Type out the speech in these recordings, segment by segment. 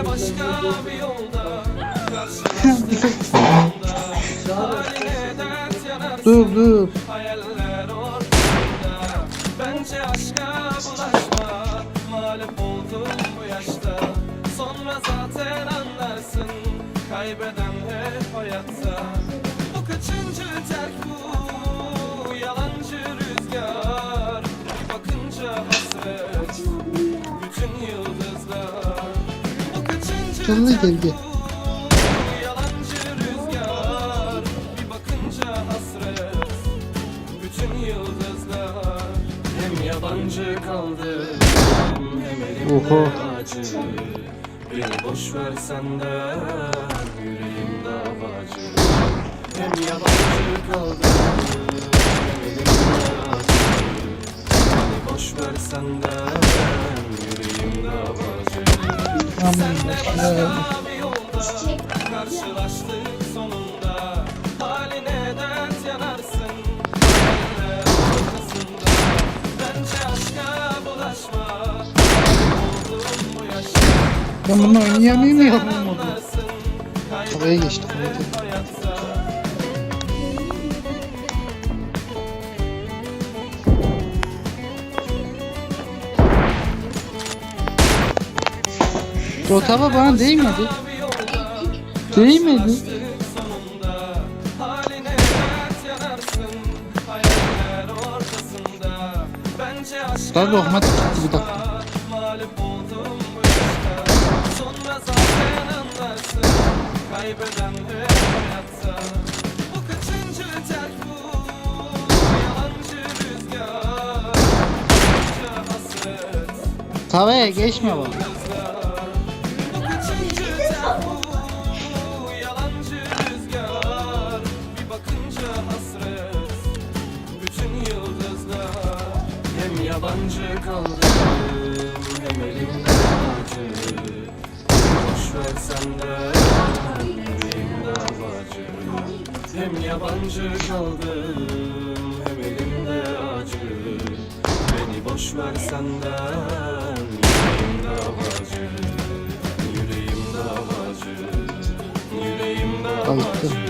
Senle başka bir yolda. Karşılaştık sonunda Haline dert yanarsın Dur dur. Hayaller ortada. Bence aşka bulaşma. Mağlup oldum bu yaşta. Sonra zaten anlarsın. Kaybeden elimde Oho. acı Beni boş versen de yüreğim davacı Hem yabancı kaldı hem elimde acı. Beni boş yüreğim davacı Bir yolda karşılaştık sonunda Haline dert yanarsın hayaller ortasında Bence aşka bulaşma Oldum bu yaşta Hayaller ortasında Bence aşka Daha dogmatik gitti bir dakika. Kaybeden Bu kaçıncı terk geçme bak. Davacı Hem yabancı kaldım Hem elimde acı. Beni boş versen de Yüreğim davacı Yüreğim davacı Yüreğim davacı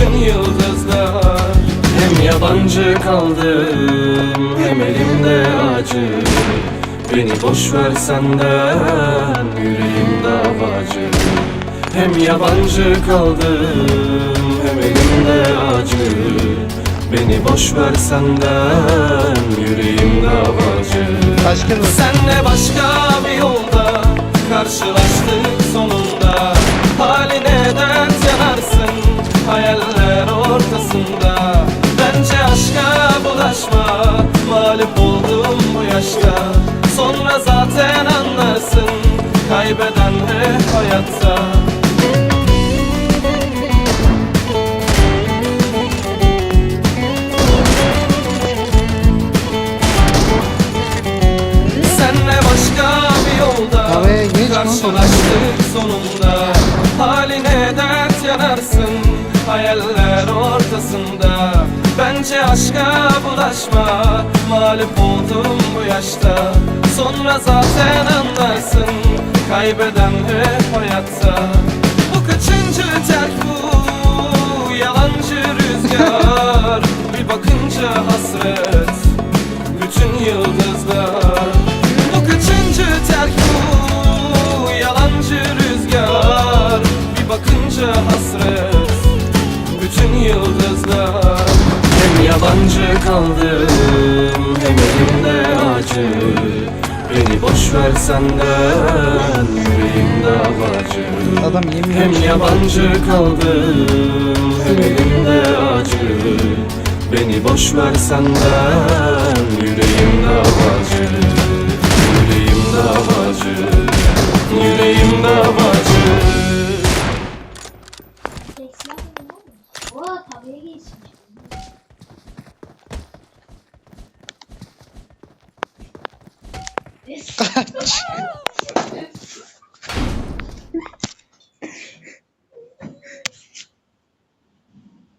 bütün yıldızlar Hem yabancı kaldım hem elimde acı. Beni boş versen de yüreğim davacı. Hem yabancı kaldım hem elimde acı. Beni boş versen de yüreğim davacı. Bir Senle başka bir yolda karşılaştık karşılaştık sonunda. Haline dert yanarsın hayaller ortasında. Bence aşka bulaşma mağlup oldum bu yaşta. Sonra zaten anlarsın kaybeden hep hayatta hasret bütün yıldızlar. Hem yabancı kaldım hem elimde acı. Boş ver senden Yüreğim davacı Adam yemin Hem yabancı kaldım Hem elimde acı. Beni boş ver senden Yüreğim davacı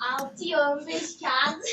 Altı on beş kağıt.